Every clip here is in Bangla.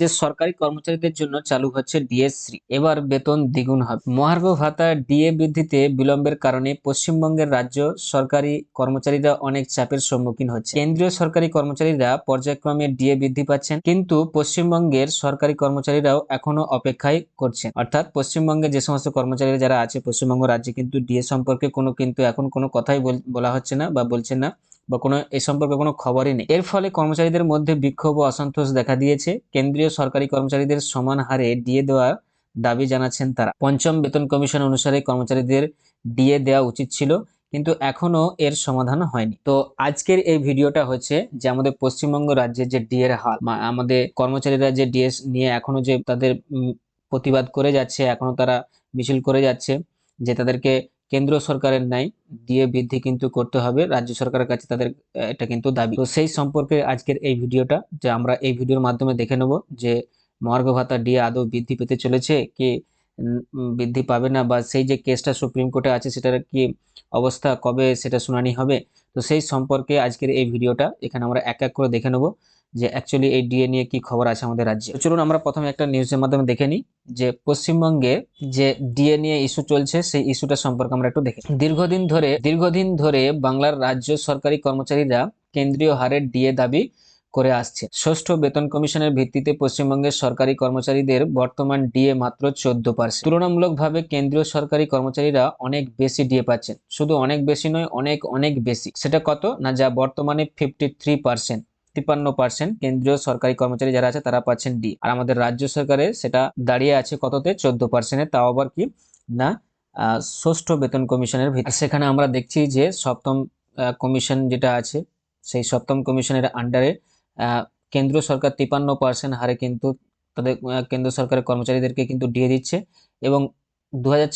যে সরকারি কর্মচারীদের জন্য চালু হচ্ছে ডিএসসি। এবার বেতন দ্বিগুণ হবে। মহার্ঘ ভাতা ডিএ বৃদ্ধিতে বিলম্বের কারণে পশ্চিমবঙ্গের রাজ্য সরকারি কর্মচারীরা অনেক চাপের সম্মুখীন হচ্ছে। কেন্দ্রীয় সরকারি কর্মচারীরা পর্যায়ক্রমে ডিএ বৃদ্ধি পাচ্ছেন, কিন্তু পশ্চিমবঙ্গের সরকারি কর্মচারীরাও এখনও অপেক্ষায় করছেন। অর্থাৎ পশ্চিমবঙ্গে যে সমস্ত কর্মচারীরা যারা আছে, পশ্চিমবঙ্গ রাজ্যে কিন্তু ডিএ সম্পর্কে কোনো কিন্তু এখন কোনো কথাই বল- হচ্ছে না বা বলছেন না। বা কোনো, এ সম্পর্কে কোনো খবরই নেই। এর ফলে কর্মচারীদের মধ্যে বিক্ষোভ ও অসন্তোষ দেখা দিয়েছে। কেন্দ্রীয় সরকারি কর্মচারীদের সমান হারে ডিএ দেওয়ার দাবি জানাচ্ছেন তারা। পঞ্চম বেতন কমিশন অনুসারে কর্মচারীদের ডিএ দেওয়া উচিত ছিল, কিন্তু এখনও এর সমাধান হয়নি। তো আজকের এই ভিডিওটা হচ্ছে যে আমাদের পশ্চিমবঙ্গ রাজ্যের যে ডিএ এর হাল আমাদের কর্মচারীরা যে ডিএস নিয়ে এখনও যে তাদের প্রতিবাদ করে যাচ্ছে এখনও তারা মিছিল করে যাচ্ছে, যে তাদেরকে কেন্দ্র সরকারের নাই দিয়ে বৃদ্ধি কিন্তু করতে হবে, রাজ্য সরকারের কাছে তাদের এটা কিন্তু দাবি। তো সেই সম্পর্কে আজকের এই ভিডিওটা যে আমরা এই ভিডিওর মাধ্যমে দেখে নেব যে মহার্ঘ ভাতা ডিএ আদৌ বৃদ্ধি পেতে চলেছে কি বৃদ্ধি পাবে না বা সেই যে কেসটা সুপ্রিম কোর্টে আছে সেটার কি অবস্থা, কবে সেটা শুনানি হবে? তো সেই সম্পর্কে আজকের এই ভিডিওটা এখানে আমরা এক এক করে দেখে নেব। যে অ্যাকচুয়ালি এই ডিএ নিয়ে কি খবর আছে আমাদের রাজ্যে? চলুন আমরা প্রথমে একটা নিউজের মাধ্যমে দেখে নিই যে পশ্চিমবঙ্গে যে ডিএ নিয়ে ইস্যু চলছে, সেই ইস্যুটা সম্পর্কে আমরা একটু দেখি দীর্ঘদিন ধরে দীর্ঘদিন ধরে বাংলার রাজ্য সরকারি কর্মচারীরা কেন্দ্রীয় হারের ডিএ দাবি করে আসছে। ষষ্ঠ বেতন কমিশনের ভিত্তিতে পশ্চিমবঙ্গের সরকারি কর্মচারীদের বর্তমান ডিএ মাত্র চোদ্দ পার্সেন্ট তুলনামূলকভাবে কেন্দ্রীয় সরকারি কর্মচারীরা অনেক বেশি ডিএ পাচ্ছেন। শুধু অনেক বেশি নয়, অনেক অনেক বেশি। সেটা কত না যা বর্তমানে ফিফটি থ্রি পার্সেন্ট তিপ্পান্ন পার্সেন্ট কেন্দ্রীয় সরকারি কর্মচারী যারা আছে, তারা পাচ্ছেন ডি আর আমাদের রাজ্য সরকারে সেটা দাঁড়িয়ে আছে কততে? চোদ্দ পার্সেন্টে তাও আবার কি? না ষষ্ঠ বেতন কমিশনের ভিত্তি সেখানে আমরা দেখছি যে সপ্তম কমিশন যেটা আছে, সেই সপ্তম কমিশনের আন্ডারে কেন্দ্র সরকার তিপান্ন পার্সেন্ট হারে কিন্তু তাদের কেন্দ্র সরকারের কর্মচারীদেরকে কিন্তু দিয়ে দিচ্ছে। এবং দু হাজার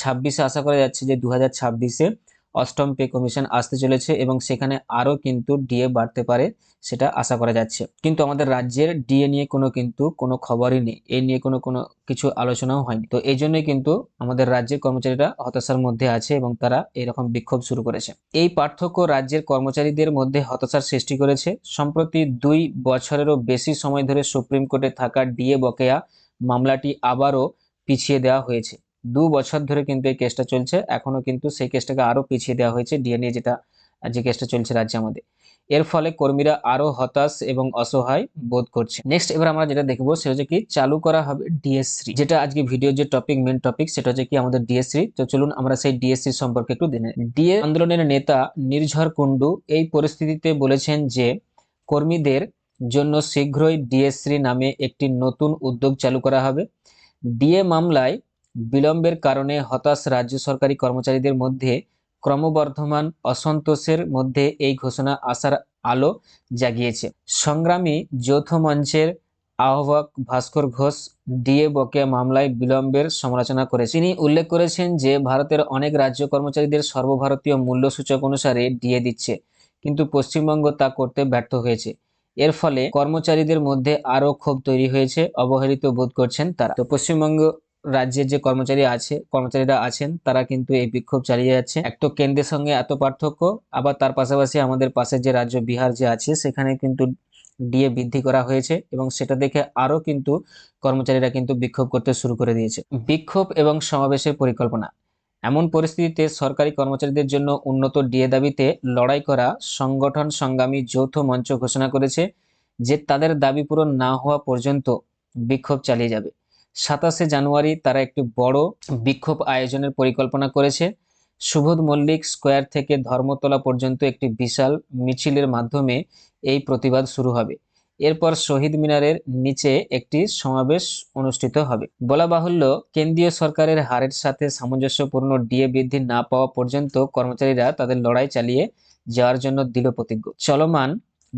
আশা করা যাচ্ছে যে দু হাজার ছাব্বিশে অষ্টম পে কমিশন আসতে চলেছে এবং সেখানে আরও কিন্তু ডিএ বাড়তে পারে সেটা আশা করা যাচ্ছে। কিন্তু আমাদের রাজ্যের ডিএ নিয়ে কোনো কিন্তু কোনো খবরই নেই। এই নিয়ে কোনো কোনো কিছু আলোচনাও হয়নি। তো এই জন্যই কিন্তু আমাদের রাজ্যের কর্মচারীরা হতাশার মধ্যে আছে এবং তারা এরকম বিক্ষোভ শুরু করেছে। এই পার্থক্য রাজ্যের কর্মচারীদের মধ্যে হতাশার সৃষ্টি করেছে। সম্প্রতি দুই বছরেরও বেশি সময় ধরে সুপ্রিম কোর্টে থাকা ডিএ বকেয়া মামলাটি আবারও পিছিয়ে দেওয়া হয়েছে। দু বছর ধরে কিন্তু এই কেসটা চলছে। এখনও কিন্তু সেই কেসটাকে আরও পিছিয়ে দেওয়া হয়েছে ডিএনএ যেটা, যে কেসটা চলছে রাজ্যে আমাদের এর ফলে কর্মীরা আরও হতাশ এবং অসহায় বোধ করছে। নেক্সট এবার আমরা যেটা দেখব, সেটা হচ্ছে কি চালু করা হবে ডিএসসি যেটা আজকে ভিডিওর যে টপিক মেন টপিক সেটা হচ্ছে কি আমাদের ডিএসসি তো চলুন আমরা সেই ডিএসসি সম্পর্কে একটু জেনে ডিএ আন্দোলনের নেতা নির্ঝর কুন্ডু এই পরিস্থিতিতে বলেছেন যে কর্মীদের জন্য শীঘ্রই ডিএসসি নামে একটি নতুন উদ্যোগ চালু করা হবে। ডিএ মামলায় বিলম্বের কারণে হতাশ রাজ্য সরকারি কর্মচারীদের মধ্যে ক্রমবর্ধমান অসন্তোষের মধ্যে এই ঘোষণা আসার আলো জাগিয়েছে। সংগ্রামী যৌথ মঞ্চের আহ্বায়ক ভাস্কর ঘোষ ডিএ বকেয়া মামলায় বিলম্বের সমালোচনা করেছেন। তিনি উল্লেখ করেছেন যে, ভারতের অনেক রাজ্য কর্মচারীদের সর্বভারতীয় মূল্যসূচক অনুসারে ডিএ দিচ্ছে, কিন্তু পশ্চিমবঙ্গ তা করতে ব্যর্থ হয়েছে। এর ফলে কর্মচারীদের মধ্যে আরও ক্ষোভ তৈরি হয়েছে, অবহেলিত বোধ করছেন তারা। তো পশ্চিমবঙ্গ রাজ্যের যে কর্মচারী আছে, কর্মচারীরা আছেন, তারা কিন্তু এই বিক্ষোভ চালিয়ে যাচ্ছে। এক তো কেন্দ্রের সঙ্গে এত পার্থক্য, আবার তার পাশাপাশি আমাদের পাশের যে রাজ্য বিহার যে আছে, সেখানে কিন্তু ডিএ বৃদ্ধি করা হয়েছে এবং সেটা দেখে আরও কিন্তু কর্মচারীরা কিন্তু বিক্ষোভ করতে শুরু করে দিয়েছে। বিক্ষোভ এবং সমাবেশের পরিকল্পনা। এমন পরিস্থিতিতে সরকারি কর্মচারীদের জন্য উন্নত ডিএ দাবিতে লড়াই করা সংগঠন সংগ্রামী যৌথ মঞ্চ ঘোষণা করেছে যে তাদের দাবি পূরণ না হওয়া পর্যন্ত বিক্ষোভ চালিয়ে যাবে। সাতাশে জানুয়ারি তারা একটি বড় বিক্ষোভ আয়োজনের পরিকল্পনা করেছে। সুবোধ মল্লিক স্কোয়ার থেকে ধর্মতলা পর্যন্ত একটি বিশাল মিছিলের মাধ্যমে এই প্রতিবাদ শুরু হবে। এরপর শহীদ মিনারের নিচে একটি সমাবেশ অনুষ্ঠিত হবে। বলা বাহুল্য, কেন্দ্রীয় সরকারের হারের সাথে সামঞ্জস্যপূর্ণ ডিএ বৃদ্ধি না পাওয়া পর্যন্ত কর্মচারীরা তাদের লড়াই চালিয়ে যাওয়ার জন্য দৃঢ় প্রতিজ্ঞ। চলমান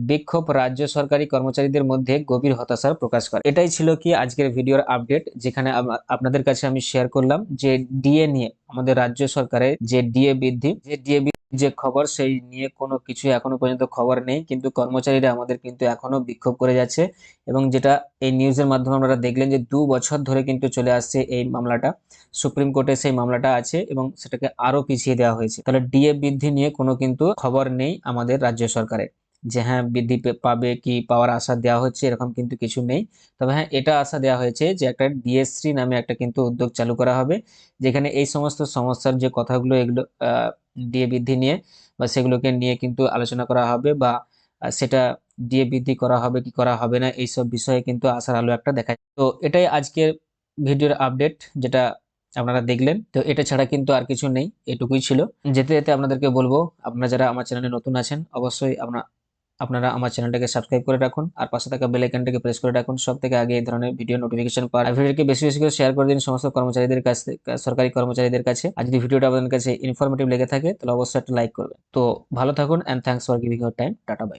বিক্ষোভ রাজ্য সরকারি কর্মচারীদের মধ্যে গভীর হতাশার প্রকাশ করে। এটাই ছিল কি আজকের ভিডিওর আপডেট, যেখানে আপনাদের কাছে আমি শেয়ার করলাম যে ডিএ নিয়ে, আমাদের রাজ্য সরকারের যে ডিএ বৃদ্ধি, যে ডিএ যে খবর, সেই নিয়ে কোনো কিছু এখনও পর্যন্ত খবর নেই, কিন্তু কর্মচারীরা আমাদের কিন্তু এখনও বিক্ষোভ করে যাচ্ছে এবং যেটা এই নিউজের মাধ্যমে আপনারা দেখলেন যে দু বছর ধরে কিন্তু চলে আসছে এই মামলাটা, সুপ্রিম কোর্টে সেই মামলাটা আছে এবং সেটাকে আরও পিছিয়ে দেওয়া হয়েছে। তাহলে ডিএ বৃদ্ধি নিয়ে কোনো কিন্তু খবর নেই আমাদের রাজ্য সরকারের। যে হ্যাঁ বৃদ্ধি পাবে কি পাওয়ার আশা দেওয়া হচ্ছে এরকম কিন্তু কিছু নেই। তবে হ্যাঁ এটা আশা দেওয়া হয়েছে যে একটা ডিএসসি নামে একটা কিন্তু উদ্যোগ চালু করা হবে, যেখানে এই সমস্ত সমস্যার যে কথাগুলো এগুলো ডিএ বৃদ্ধি নিয়ে বা সেগুলোকে নিয়ে কিন্তু আলোচনা করা হবে বা সেটা ডিএ বৃদ্ধি করা হবে কি করা হবে না, এইসব বিষয়ে কিন্তু আশার আলো একটা দেখা তো এটাই আজকের ভিডিওর আপডেট যেটা আপনারা দেখলেন। তো এটা ছাড়া কিন্তু আর কিছু নেই, এটুকুই ছিল। যেতে যেতে আপনাদেরকে বলব, আপনারা যারা আমার চ্যানেলে নতুন আছেন, অবশ্যই আপনার আপনারা আমার চ্যানেলটাকে সাবস্ক্রাইব করে রাখুন আর পাশে থাকা বেল আইকনটাকে প্রেস করে রাখুন সব থেকে আগে এই ধরনের ভিডিও নোটিফিকেশন পাওয়ার। ভিডিওকে বেশি বেশি করে শেয়ার করে দিন সমস্ত কর্মচারীদের কাছে সরকারি কর্মচারীদের কাছে। আর যদি ভিডিওটা আপনাদের কাছে ইনফরমেটিভ লেগে থাকে, তাহলে অবশ্যই একটা লাইক করবেন। তো ভালো থাকুন and thanks for giving your time tata bye